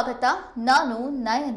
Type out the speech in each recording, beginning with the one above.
ಸ್ವಾಗತ. ನಾನು ನಯನ.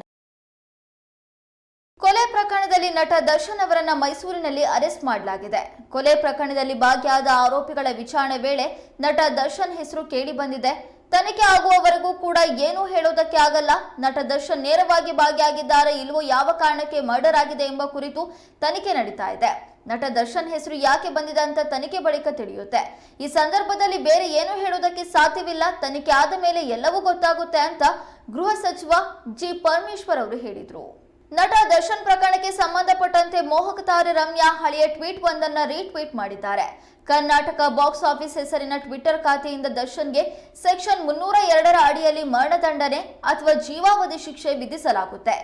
ಕೊಲೆ ಪ್ರಕರಣದಲ್ಲಿ ನಟ ದರ್ಶನ್ ಅವರನ್ನ ಮೈಸೂರಿನಲ್ಲಿ ಅರೆಸ್ಟ್ ಮಾಡಲಾಗಿದೆ. ಕೊಲೆ ಪ್ರಕರಣದಲ್ಲಿ ಭಾಗಿಯಾದ ಆರೋಪಿಗಳ ವಿಚಾರಣೆ ವೇಳೆ ನಟ ದರ್ಶನ್ ಹೆಸರು ಕೇಳಿ ಬಂದಿದೆ. ತನಿಖೆ ಆಗುವವರೆಗೂ ಕೂಡ ಏನೂ ಹೇಳೋದಕ್ಕೆ ಆಗಲ್ಲ. ನಟ ದರ್ಶನ್ ನೇರವಾಗಿ ಭಾಗಿಯಾಗಿದ್ದಾರೆ ಇಲ್ವೋ ಯಾವ ಕಾರಣಕ್ಕೆ ಮರ್ಡರ್ ಆಗಿದೆ ಎಂಬ ಕುರಿತು ತನಿಖೆ ನಡೀತಾ ಇದೆ. ನಟ ದರ್ಶನ್ ಹೆಸರು ಯಾಕೆ ಬಂದಿದೆ ಅಂತ ತನಿಖೆ ಬಳಿಕ ತಿಳಿಯುತ್ತೆ. ಈ ಸಂದರ್ಭದಲ್ಲಿ ಬೇರೆ ಏನು ಹೇಳೋದಕ್ಕೆ ಸಾಧ್ಯವಿಲ್ಲ. ತನಿಖೆ ಆದ ಮೇಲೆ ಎಲ್ಲವೂ ಗೊತ್ತಾಗುತ್ತೆ ಅಂತ ಗೃಹ ಸಚಿವ ಜಿ ಪರಮೇಶ್ವರ್ ಅವರು ಹೇಳಿದ್ರು. ನಟ ದರ್ಶನ್ ಪ್ರಕರಣಕ್ಕೆ ಸಂಬಂಧಪಟ್ಟಂತೆ ಮೋಹಕ ತಾರೆ ರಮ್ಯಾ ಹಳೆಯ ಟ್ವೀಟ್ ಒಂದನ್ನ ರೀಟ್ವೀಟ್ ಮಾಡಿದ್ದಾರೆ. ಕರ್ನಾಟಕ ಬಾಕ್ಸ್ ಆಫೀಸ್ ಹೆಸರಿನ ಟ್ವಿಟರ್ ಖಾತೆಯಿಂದ ದರ್ಶನ್ಗೆ ಸೆಕ್ಷನ್ ಮುನ್ನೂರ ಎರಡರ ಅಡಿಯಲ್ಲಿ ಮರಣದಂಡನೆ ಅಥವಾ ಜೀವಾವಧಿ ಶಿಕ್ಷೆ ವಿಧಿಸಲಾಗುತ್ತೆ.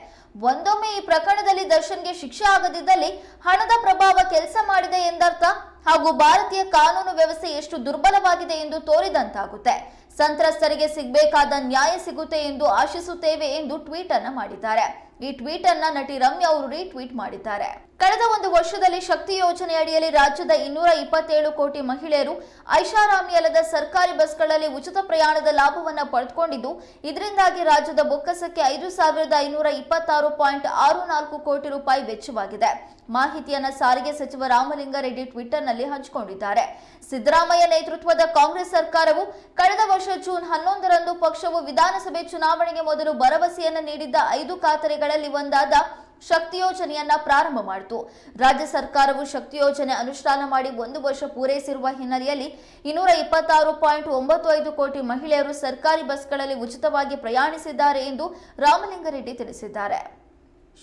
ಒಂದೊಮ್ಮೆ ಈ ಪ್ರಕರಣದಲ್ಲಿ ದರ್ಶನ್ಗೆ ಶಿಕ್ಷೆ ಆಗದಿದ್ದಲ್ಲಿ ಹಣದ ಪ್ರಭಾವ ಕೆಲಸ ಮಾಡಿದೆ ಎಂದರ್ಥ ಹಾಗೂ ಭಾರತೀಯ ಕಾನೂನು ವ್ಯವಸ್ಥೆ ಎಷ್ಟು ದುರ್ಬಲವಾಗಿದೆ ಎಂದು ತೋರಿದಂತಾಗುತ್ತೆ. ಸಂತ್ರಸ್ತರಿಗೆ ಸಿಗಬೇಕಾದ ನ್ಯಾಯ ಸಿಗುತ್ತೆ ಎಂದು ಆಶಿಸುತ್ತೇವೆ ಎಂದು ಟ್ವೀಟ್ ಅನ್ನು ಮಾಡಿದ್ದಾರೆ. ಈ ಟ್ವೀಟ್ ಅನ್ನ ನಟಿ ರಮ್ಯಾ ಅವರು ರೀಟ್ವೀಟ್ ಮಾಡಿದ್ದಾರೆ. ಕಳೆದ ಒಂದು ವರ್ಷದಲ್ಲಿ ಶಕ್ತಿ ಯೋಜನೆ ಅಡಿಯಲ್ಲಿ ರಾಜ್ಯದ ಇನ್ನೂರ ಇಪ್ಪತ್ತೇಳು ಕೋಟಿ ಮಹಿಳೆಯರು ಐಷಾರಾಮಿ ಅಲ್ಲದ ಸರ್ಕಾರಿ ಬಸ್ಗಳಲ್ಲಿ ಉಚಿತ ಪ್ರಯಾಣದ ಲಾಭವನ್ನು ಪಡೆದುಕೊಂಡಿದ್ದು, ಇದರಿಂದಾಗಿ ರಾಜ್ಯದ ಬೊಕ್ಕಸಕ್ಕೆ ಐದು ಸಾವಿರದ ಐನೂರ ಇಪ್ಪತ್ತಾರು ಪಾಯಿಂಟ್ ಆರು ನಾಲ್ಕು ಕೋಟಿ ರೂಪಾಯಿ ವೆಚ್ಚವಾಗಿದೆ. ಮಾಹಿತಿಯನ್ನು ಸಾರಿಗೆ ಸಚಿವ ರಾಮಲಿಂಗಾರೆಡ್ಡಿ ಟ್ವಿಟರ್ನಲ್ಲಿ ಹಂಚಿಕೊಂಡಿದ್ದಾರೆ. ಸಿದ್ದರಾಮಯ್ಯ ನೇತೃತ್ವದ ಕಾಂಗ್ರೆಸ್ ಸರ್ಕಾರವು ಕಳೆದ ವರ್ಷ ಜೂನ್ ಹನ್ನೊಂದರಂದು ಪಕ್ಷವು ವಿಧಾನಸಭೆ ಚುನಾವಣೆಗೆ ಮೊದಲು ಭರವಸೆಯನ್ನು ನೀಡಿದ್ದ ಐದು ಖಾತರಿಗಳಲ್ಲಿ ಒಂದಾದ ಶಕ್ತಿ ಯೋಜನೆಯನ್ನ ಪ್ರಾರಂಭ ಮಾಡಿತು. ರಾಜ್ಯ ಸರ್ಕಾರವು ಶಕ್ತಿ ಯೋಜನೆ ಅನುಷ್ಠಾನ ಮಾಡಿ ಒಂದು ವರ್ಷ ಪೂರೈಸಿರುವ ಹಿನ್ನೆಲೆಯಲ್ಲಿ ಇನ್ನೂರ ಇಪ್ಪತ್ತಾರು ಪಾಯಿಂಟ್ ಒಂಬತ್ತು ಐದು ಕೋಟಿ ಮಹಿಳೆಯರು ಸರ್ಕಾರಿ ಬಸ್ಗಳಲ್ಲಿ ಉಚಿತವಾಗಿ ಪ್ರಯಾಣಿಸಿದ್ದಾರೆ ಎಂದು ರಾಮಲಿಂಗಾರೆಡ್ಡಿ ತಿಳಿಸಿದ್ದಾರೆ.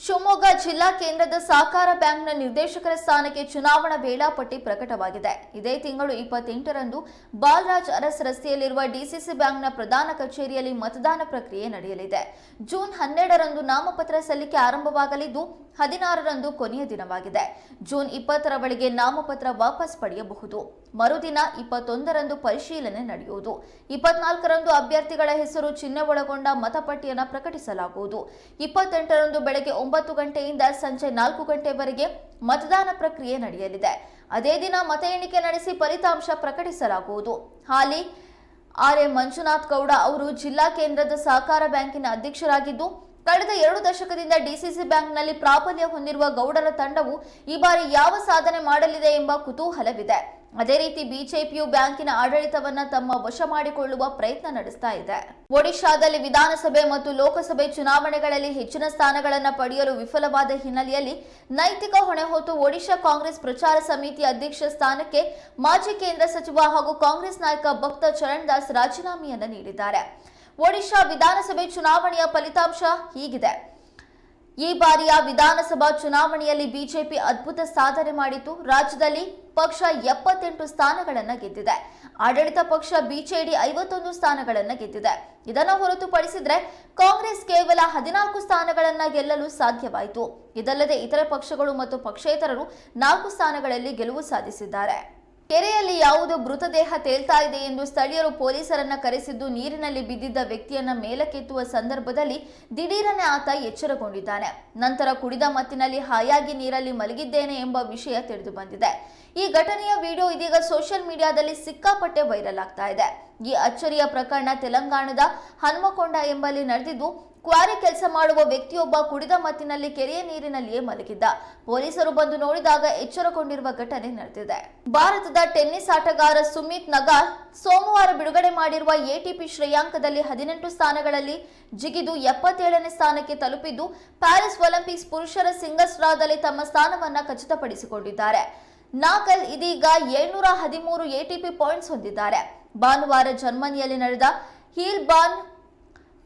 ಶಿವಮೊಗ್ಗ ಜಿಲ್ಲಾ ಕೇಂದ್ರದ ಸಹಕಾರ ಬ್ಯಾಂಕ್ನ ನಿರ್ದೇಶಕರ ಸ್ಥಾನಕ್ಕೆ ಚುನಾವಣಾ ವೇಳಾಪಟ್ಟಿ ಪ್ರಕಟವಾಗಿದೆ. ಇದೇ ತಿಂಗಳು ಇಪ್ಪತ್ತೆಂಟರಂದು ಬಾಲರಾಜ್ ಅರಸ್ ರಸ್ತೆಯಲ್ಲಿರುವ ಡಿಸಿಸಿ ಬ್ಯಾಂಕ್ನ ಪ್ರಧಾನ ಕಚೇರಿಯಲ್ಲಿ ಮತದಾನ ಪ್ರಕ್ರಿಯೆ ನಡೆಯಲಿದೆ. ಜೂನ್ ಹನ್ನೆರಡರಂದು ನಾಮಪತ್ರ ಸಲ್ಲಿಕೆ ಆರಂಭವಾಗಲಿದ್ದು ಹದಿನಾರರಂದು ಕೊನೆಯ ದಿನವಾಗಿದೆ. ಜೂನ್ ಇಪ್ಪತ್ತರ ಬಳಿಗೆ ನಾಮಪತ್ರ ವಾಪಸ್ ಪಡೆಯಬಹುದು. ಮರುದಿನ ಇಪ್ಪತ್ತೊಂದರಂದು ಪರಿಶೀಲನೆ ನಡೆಯುವುದು. ಇಪ್ಪತ್ನಾಲ್ಕರಂದು ಅಭ್ಯರ್ಥಿಗಳ ಹೆಸರು ಚಿಹ್ನೆ ಒಳಗೊಂಡ ಮತಪಟ್ಟಿಯನ್ನು ಪ್ರಕಟಿಸಲಾಗುವುದು. ಇಪ್ಪತ್ತೆಂಟರಂದು ಬೆಳಗ್ಗೆ ಒಂಬತ್ತು ಗಂಟೆಯಿಂದ ಸಂಜೆ ನಾಲ್ಕು ಗಂಟೆವರೆಗೆ ಮತದಾನ ಪ್ರಕ್ರಿಯೆ ನಡೆಯಲಿದೆ. ಅದೇ ದಿನ ಮತ ಎಣಿಕೆ ನಡೆಸಿ ಫಲಿತಾಂಶ ಪ್ರಕಟಿಸಲಾಗುವುದು. ಹಾಲಿ ಆರ್ ಎ ಮಂಜುನಾಥ್ ಗೌಡ ಅವರು ಜಿಲ್ಲಾ ಕೇಂದ್ರದ ಸಹಕಾರ ಬ್ಯಾಂಕಿನ ಅಧ್ಯಕ್ಷರಾಗಿದ್ದು ಕಳೆದ ಎರಡು ದಶಕದಿಂದ ಡಿಸಿಸಿ ಬ್ಯಾಂಕ್ನಲ್ಲಿ ಪ್ರಾಬಲ್ಯ ಹೊಂದಿರುವ ಗೌಡರ ತಂಡವು ಈ ಬಾರಿ ಯಾವ ಸಾಧನೆ ಮಾಡಲಿದೆ ಎಂಬ ಕುತೂಹಲವಿದೆ. ಅದೇ ರೀತಿ ಬಿಜೆಪಿಯು ಬ್ಯಾಂಕಿನ ಆಡಳಿತವನ್ನ ತಮ್ಮ ವಶ ಮಾಡಿಕೊಳ್ಳುವ ಪ್ರಯತ್ನ ನಡೆಸ್ತಾ ಇದೆ. ಒಡಿಶಾದಲ್ಲಿ ವಿಧಾನಸಭೆ ಮತ್ತು ಲೋಕಸಭೆ ಚುನಾವಣೆಗಳಲ್ಲಿ ಹೆಚ್ಚಿನ ಸ್ಥಾನಗಳನ್ನು ಪಡೆಯಲು ವಿಫಲವಾದ ಹಿನ್ನೆಲೆಯಲ್ಲಿ ನೈತಿಕ ಹೊಣೆ ಹೊತ್ತು ಒಡಿಶಾ ಕಾಂಗ್ರೆಸ್ ಪ್ರಚಾರ ಸಮಿತಿ ಅಧ್ಯಕ್ಷ ಸ್ಥಾನಕ್ಕೆ ಮಾಜಿ ಕೇಂದ್ರ ಸಚಿವ ಹಾಗೂ ಕಾಂಗ್ರೆಸ್ ನಾಯಕ ಭಕ್ತ ಚರಣ್ ದಾಸ್ ರಾಜೀನಾಮೆಯನ್ನು ನೀಡಿದ್ದಾರೆ. ಒಡಿಶಾ ವಿಧಾನಸಭೆ ಚುನಾವಣೆಯ ಫಲಿತಾಂಶ ಹೀಗಿದೆ. ಈ ಬಾರಿಯ ವಿಧಾನಸಭಾ ಚುನಾವಣೆಯಲ್ಲಿ ಬಿಜೆಪಿ ಅದ್ಭುತ ಸಾಧನೆ ಮಾಡಿತು ರಾಜ್ಯದಲ್ಲಿ ಪಕ್ಷ ಎಪ್ಪತ್ತೆಂಟು ಸ್ಥಾನಗಳನ್ನು ಗೆದ್ದಿದೆ. ಆಡಳಿತ ಪಕ್ಷ ಬಿಜೆಡಿ ಐವತ್ತೊಂದು ಸ್ಥಾನಗಳನ್ನು ಗೆದ್ದಿದೆ. ಇದನ್ನು ಹೊರತುಪಡಿಸಿದ್ರೆ ಕಾಂಗ್ರೆಸ್ ಕೇವಲ ಹದಿನಾಲ್ಕು ಸ್ಥಾನಗಳನ್ನು ಗೆಲ್ಲಲು ಸಾಧ್ಯವಾಯಿತು. ಇದಲ್ಲದೆ ಇತರ ಪಕ್ಷಗಳು ಮತ್ತು ಪಕ್ಷೇತರರು ನಾಲ್ಕು ಸ್ಥಾನಗಳಲ್ಲಿ ಗೆಲುವು ಸಾಧಿಸಿದ್ದಾರೆ. ಕೆರೆಯಲ್ಲಿ ಯಾವುದೋ ಮೃತದೇಹ ತೇಲ್ತಾ ಇದೆ ಎಂದು ಸ್ಥಳೀಯರು ಪೊಲೀಸರನ್ನ ಕರೆಸಿದ್ದು ನೀರಿನಲ್ಲಿ ಬಿದ್ದಿದ್ದ ವ್ಯಕ್ತಿಯನ್ನ ಮೇಲಕ್ಕೆತ್ತುವ ಸಂದರ್ಭದಲ್ಲಿ ದಿಢೀರನೆ ಆತ ಎಚ್ಚರಗೊಂಡಿದ್ದಾನೆ. ನಂತರ ಕುಡಿದ ಮತ್ತಿನಲ್ಲಿ ಹಾಯಾಗಿ ನೀರಲ್ಲಿ ಮಲಗಿದ್ದೇನೆ ಎಂಬ ವಿಷಯ ತಿಳಿದು ಬಂದಿದೆ. ಈ ಘಟನೆಯ ವಿಡಿಯೋ ಇದೀಗ ಸೋಷಿಯಲ್ ಮೀಡಿಯಾದಲ್ಲಿ ಸಿಕ್ಕಾಪಟ್ಟೆ ವೈರಲ್ ಆಗ್ತಾ ಇದೆ. ಈ ಅಚ್ಚರಿಯ ಪ್ರಕರಣ ತೆಲಂಗಾಣದ ಹನುಮಕೊಂಡ ಎಂಬಲ್ಲಿ ನಡೆದಿದ್ದು, ಕ್ವಾರಿ ಕೆಲಸ ಮಾಡುವ ವ್ಯಕ್ತಿಯೊಬ್ಬ ಕುಡಿದ ಮತ್ತಿನಲ್ಲಿ ಕೆರೆಯ ನೀರಿನಲ್ಲಿಯೇ ಮಲಗಿದ್ದ. ಪೊಲೀಸರು ಬಂದು ನೋಡಿದಾಗ ಎಚ್ಚರಗೊಂಡಿರುವ ಘಟನೆ ನಡೆದಿದೆ. ಭಾರತದ ಟೆನ್ನಿಸ್ ಆಟಗಾರ ಸುಮಿತ್ ನಗಾಲ್ ಸೋಮವಾರ ಬಿಡುಗಡೆ ಮಾಡಿರುವ ಎಟಿಪಿ ಶ್ರೇಯಾಂಕದಲ್ಲಿ ಹದಿನೆಂಟು ಸ್ಥಾನಗಳಲ್ಲಿ ಜಿಗಿದು ಎಪ್ಪತ್ತೇಳನೇ ಸ್ಥಾನಕ್ಕೆ ತಲುಪಿದ್ದು, ಪ್ಯಾರಿಸ್ ಒಲಿಂಪಿಕ್ಸ್ ಪುರುಷರ ಸಿಂಗಲ್ಸ್ ರಾದಲ್ಲಿ ತಮ್ಮ ಸ್ಥಾನವನ್ನು ಖಚಿತಪಡಿಸಿಕೊಂಡಿದ್ದಾರೆ. ನಾಗಲ್ ಇದೀಗ ಏಳ್ನೂರ ಹದಿಮೂರು ಎಟಿಪಿ ಪಾಯಿಂಟ್ಸ್ ಹೊಂದಿದ್ದಾರೆ. ಭಾನುವಾರ ಜರ್ಮನಿಯಲ್ಲಿ ನಡೆದ ಹೀಲ್ ಬಾನ್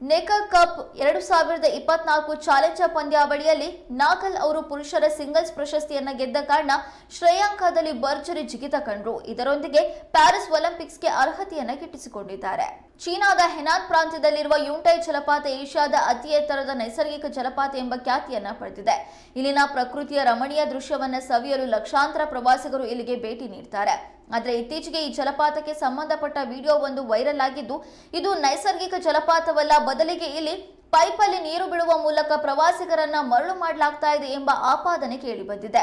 ನೆಕರ್ ಕಪ್ ಎರಡು ಸಾವಿರದ ಇಪ್ಪತ್ನಾಲ್ಕು ಚಾಲೆಂಜರ್ ಪಂದ್ಯಾವಳಿಯಲ್ಲಿ ನಾಗಲ್ ಅವರು ಪುರುಷರ ಸಿಂಗಲ್ಸ್ ಪ್ರಶಸ್ತಿಯನ್ನ ಗೆದ್ದ ಕಾರಣ ಶ್ರೇಯಾಂಕದಲ್ಲಿ ಭರ್ಜರಿ ಜಿಗಿತ ಕಂಡರು. ಇದರೊಂದಿಗೆ ಪ್ಯಾರಿಸ್ ಒಲಿಂಪಿಕ್ಸ್ಗೆ ಅರ್ಹತೆಯನ್ನು ಗಿಟ್ಟಿಸಿಕೊಂಡಿದ್ದಾರೆ. ಚೀನಾದ ಹೆನಾನ್ ಪ್ರಾಂತ್ಯದಲ್ಲಿರುವ ಯುಂಟೈ ಜಲಪಾತ ಏಷ್ಯಾದ ಅತಿ ಎತ್ತರದ ನೈಸರ್ಗಿಕ ಜಲಪಾತ ಎಂಬ ಖ್ಯಾತಿಯನ್ನ ಪಡೆದಿದೆ. ಇಲ್ಲಿನ ಪ್ರಕೃತಿಯ ರಮಣೀಯ ದೃಶ್ಯವನ್ನ ಸವಿಯಲು ಲಕ್ಷಾಂತರ ಪ್ರವಾಸಿಗರು ಇಲ್ಲಿಗೆ ಭೇಟಿ ನೀಡ್ತಾರೆ. ಆದರೆ ಇತ್ತೀಚೆಗೆ ಈ ಜಲಪಾತಕ್ಕೆ ಸಂಬಂಧಪಟ್ಟ ವಿಡಿಯೋ ಒಂದು ವೈರಲ್ ಆಗಿದ್ದು, ಇದು ನೈಸರ್ಗಿಕ ಜಲಪಾತವಲ್ಲ, ಬದಲಿಗೆ ಇಲ್ಲಿ ಪೈಪಲ್ಲಿ ನೀರು ಬಿಡುವ ಮೂಲಕ ಪ್ರವಾಸಿಗರನ್ನ ಮರಳು ಮಾಡಲಾಗ್ತಾ ಇದೆ ಎಂಬ ಆಪಾದನೆ ಕೇಳಿಬಂದಿದೆ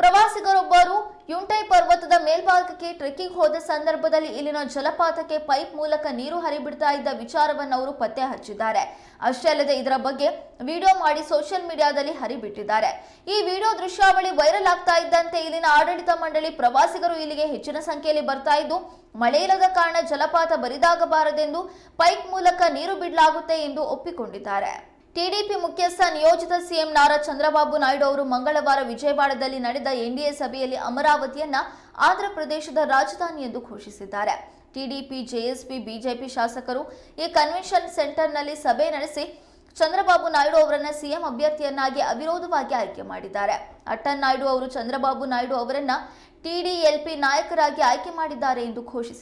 ಪ್ರವಾಸಿಗರೊಬ್ಬರು ಯುಂಟೈ ಪರ್ವತದ ಮೇಲ್ಭಾಗಕ್ಕೆ ಟ್ರೆಕ್ಕಿಂಗ್ ಹೋದ ಸಂದರ್ಭದಲ್ಲಿ ಇಲ್ಲಿನ ಜಲಪಾತಕ್ಕೆ ಪೈಪ್ ಮೂಲಕ ನೀರು ಹರಿಬಿಡ್ತಾ ಇದ್ದ ವಿಚಾರವನ್ನು ಅವರು ಪತ್ತೆ ಹಚ್ಚಿದ್ದಾರೆ. ಅಷ್ಟೇ ಅಲ್ಲದೆ ಇದರ ಬಗ್ಗೆ ವಿಡಿಯೋ ಮಾಡಿ ಸೋಷಿಯಲ್ ಮೀಡಿಯಾದಲ್ಲಿ ಹರಿಬಿಟ್ಟಿದ್ದಾರೆ. ಈ ವಿಡಿಯೋ ದೃಶ್ಯಾವಳಿ ವೈರಲ್ ಆಗ್ತಾ ಇದ್ದಂತೆ ಇಲ್ಲಿನ ಆಡಳಿತ ಮಂಡಳಿ ಪ್ರವಾಸಿಗರು ಇಲ್ಲಿಗೆ ಹೆಚ್ಚಿನ ಸಂಖ್ಯೆಯಲ್ಲಿ ಬರ್ತಾ ಇದ್ದು, ಮಳೆ ಇಲ್ಲದ ಕಾರಣ ಜಲಪಾತ ಬರಿದಾಗಬಾರದೆಂದು ಪೈಪ್ ಮೂಲಕ ನೀರು ಬಿಡಲಾಗುತ್ತೆ ಎಂದು ಒಪ್ಪಿಕೊಂಡಿದ್ದಾರೆ. ಟಿಡಿಪಿ ಮುಖ್ಯಸ್ಥ ನಿಯೋಜಿತ ಸಿಎಂ ನಾರಾ ಚಂದ್ರಬಾಬು ನಾಯ್ಡು ಅವರು ಮಂಗಳವಾರ ವಿಜಯವಾಡದಲ್ಲಿ ನಡೆದ ಎನ್ಡಿಎ ಸಭೆಯಲ್ಲಿ ಅಮರಾವತಿಯನ್ನ ಆಂಧ್ರಪ್ರದೇಶದ ರಾಜಧಾನಿ ಎಂದು ಘೋಷಿಸಿದ್ದಾರೆ. ಟಿಡಿಪಿ, ಜೆಎಸ್ಪಿ, ಬಿಜೆಪಿ ಶಾಸಕರು ಈ ಕನ್ವೆನ್ಷನ್ ಸೆಂಟರ್ನಲ್ಲಿ ಸಭೆ ನಡೆಸಿ ಚಂದ್ರಬಾಬು ನಾಯ್ಡು ಅವರನ್ನ ಸಿಎಂ ಅಭ್ಯರ್ಥಿಯನ್ನಾಗಿ ಅವಿರೋಧವಾಗಿ ಆಯ್ಕೆ ಮಾಡಿದ್ದಾರೆ. ಅಟ್ಟನ್ ನಾಯ್ಡು ಅವರು ಚಂದ್ರಬಾಬು ನಾಯ್ಡು ಅವರನ್ನ ಟಿಡಿಎಲ್ಪಿ ನಾಯಕರಾಗಿ ಆಯ್ಕೆ ಮಾಡಿದ್ದಾರೆ ಎಂದು ಘೋಷಿಸಿದ್ದಾರೆ